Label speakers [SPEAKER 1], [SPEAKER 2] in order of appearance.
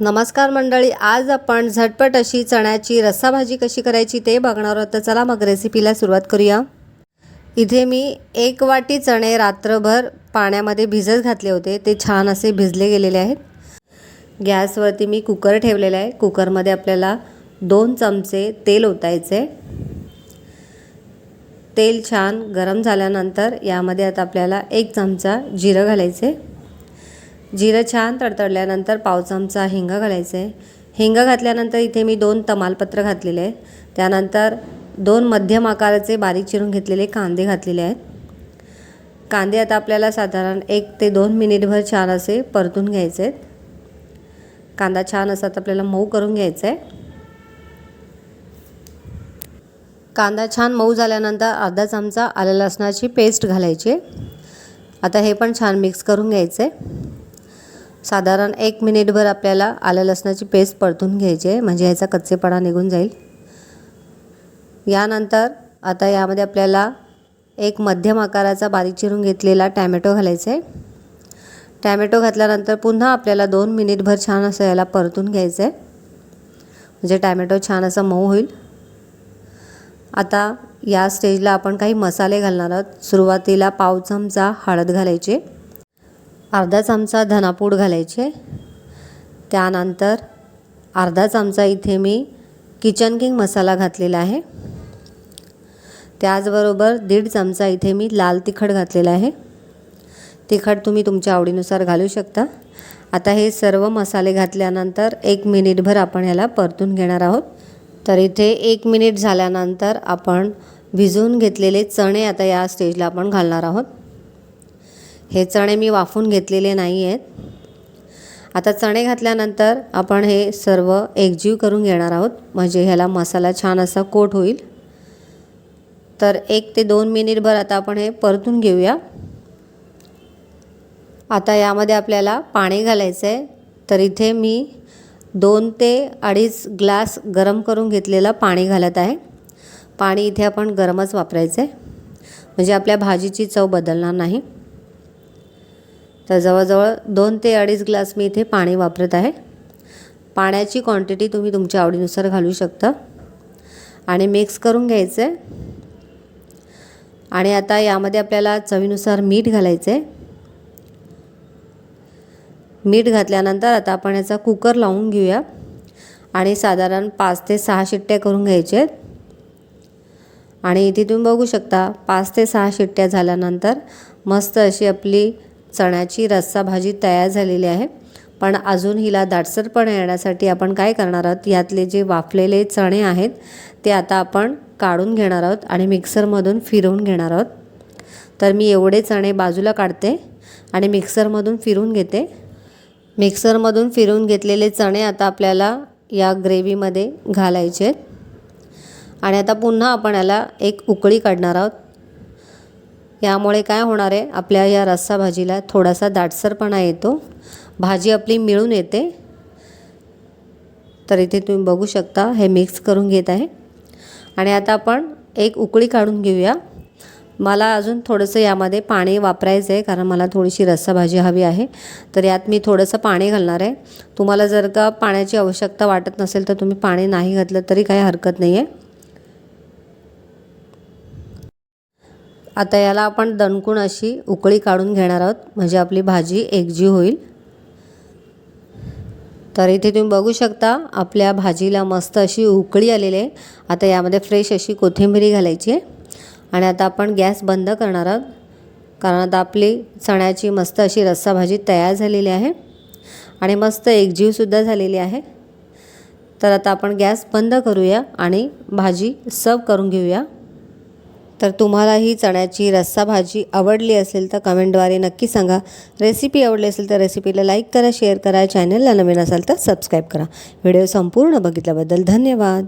[SPEAKER 1] नमस्कार मंडळी आज आपण झटपट अशी चण्याची रस्साभाजी कशी करायची ते बघणार आहोत. तर चला मग रेसिपीला सुरुवात करूया. इथे मी एक वाटी चणे रात्रभर पाण्यामध्ये भिजत घातले होते. ते छान असे भिजले गेलेले आहेत. गॅसवरती मी कुकर ठेवलेला आहे. कुकरमध्ये आपल्याला दोन चमचे तेल ओतायचे. तेल छान गरम झाल्यानंतर यामध्ये आता आपल्याला एक चमचा जिरं घालायचे. जिरं छान तडतडल्यानंतर पाव चमचा हिंग घालायचं. आहे हिंग घातल्यानंतर इथे मी दोन तमालपत्र घातलेले आहेत. त्यानंतर दोन मध्यम आकाराचे बारीक चिरून घेतलेले कांदे घातलेले आहेत. कांदे आता आपल्याला साधारण एक ते दोन मिनिटभर छान असे परतून घ्यायचे आहेत. कांदा छान असा आता आपल्याला मऊ करून घ्यायचा आहे. कांदा छान मऊ झाल्यानंतर अर्धा चमचा आलं लसणाची पेस्ट घालायची आता हे पण छान मिक्स करून घ्यायचं आहे. साधारण एक मिनिटभर आपल्याला आलं लसणाची पेस्ट परतून घ्यायची आहे. म्हणजे ह्याचा कच्चेपणा निघून जाईल. यानंतर आता यामध्ये आपल्याला एक मध्यम आकाराचा बारीक चिरून घेतलेला टॅमॅटो घालायचा आहे. टॅमॅटो घातल्यानंतर पुन्हा आपल्याला दोन मिनिटभर छान असं याला परतून घ्यायचं आहे. म्हणजे टॅमॅटो छान असं मऊ होईल. आता या स्टेजला आपण काही मसाले घालणार आहोत. सुरुवातीला पाव चमचा हळद घालायचे. अर्धा चमचा धनापूड घालायचे. त्यानंतर अर्धा चमचा इथे मी किचन किंग मसाला घातलेला आहे. त्याचबरोबर दीड चमचा इथे मी लाल तिखट घातलेला आहे. तिखट तुम्ही तुमच्या आवडीनुसार घालू शकता. आता हे सर्व मसाले घातल्यानंतर एक मिनिटभर आपण ह्याला परतून घेणार आहोत. तर इथे एक मिनिट झाल्यानंतर आपण भिजवून घेतलेले चणे आता या स्टेजला आपण घालणार आहोत. हे चणे मी वाफून घेतलेले नाही आहेत आता चणे घातल्यानंतर आपण हे सर्व एकजीव करून घेणार आहोत. म्हणजे ह्याला मसाला छान असा कोट होईल. तर एक ते दोन मिनिटभर आता आपण हे परतून घेऊया. आता यामध्ये आपल्याला पाणी घालायचं आहे तर इथे मी दोन ते अडीच ग्लास गरम करून घेतलेलं पाणी घालत आहे. पाणी इथे आपण गरमच वापरायचं आहे म्हणजे आपल्या भाजीची चव बदलणार नाही. तर जवळजवळ दोन ते अडीच ग्लास मी इथे पाणी वापरत आहे. पाण्याची क्वांटिटी तुम्ही तुमच्या आवडीनुसार घालू शकता. आणि मिक्स करून घ्यायचं. आहे आणि आता यामध्ये आपल्याला चवीनुसार मीठ घालायचं. आहे मीठ घातल्यानंतर आता आपण याचा कुकर लावून घेऊया. आणि साधारण पाच ते सहा शिट्ट्या करून घ्यायच्या आहेत आणि इथे तुम्ही बघू शकता पाच ते सहा शिट्ट्या झाल्यानंतर मस्त अशी आपली चण्याची रस्सा भाजी तयार झालेली आहे. पण अजून हिला दाटसरपणा येण्यासाठी आपण काय करणार आहोत? यातले जे वाफलेले चणे आहेत ते आता आपण काढून घेणार आहोत आणि मिक्सरमधून फिरवून घेणार आहोत. तर मी एवढे चणे बाजूला काढते आणि मिक्सरमधून फिरून घेते. मिक्सरमधून फिरून घेतलेले चणे आता आपल्याला या ग्रेव्हीमध्ये घालायचे आहेत. आणि आता पुन्हा आपण याला एक उकळी काढणार आहोत. यामुळे काय होणार आहे? आपल्या या रस्सा भाजीला थोडासा दाटसरपणा येतो. भाजी आपली मिळून येते. तर इथे तुम्ही बघू शकता हे मिक्स करून घेत आहे. आणि आता आपण एक उकळी काढून घेऊया. मला अजून थोडंसं यामध्ये पाणी वापरायचं आहे कारण मला थोडीशी रस्सा भाजी हवी आहे. तर यात मी थोडंसं पाणी घालणार आहे. तुम्हाला जर का पाण्याची आवश्यकता वाटत नसेल तर तुम्ही पाणी नाही घातलं तरी काही हरकत नाही आहे आता याला आपण दणकून अशी उकळी काढून घेणार आहोत. म्हणजे आपली भाजी एकजीव होईल. तर इथे तुम्ही बघू शकता आपल्या भाजीला मस्त अशी उकळी आलेली आहे. आता यामध्ये फ्रेश अशी कोथिंबिरी घालायची आहे. आणि आता आपण गॅस बंद करणार आहोत. कारण आता आपली चण्याची मस्त अशी रस्सा भाजी तयार झालेली आहे. आणि मस्त एकजीवसुद्धा झालेली आहे. तर आता आपण गॅस बंद करूया आणि भाजी सर्व करून घेऊया. तर तुम्हाला ही चण्याची रस्सा भाजी आवडली असेल तर कमेंटद्वारे नक्की सांगा. रेसिपी आवडली असेल तर रेसिपीला लाईक करा शेअर करा चॅनलला नवीन असाल तर सबस्क्राईब करा. व्हिडिओ संपूर्ण बघितल्याबद्दल धन्यवाद.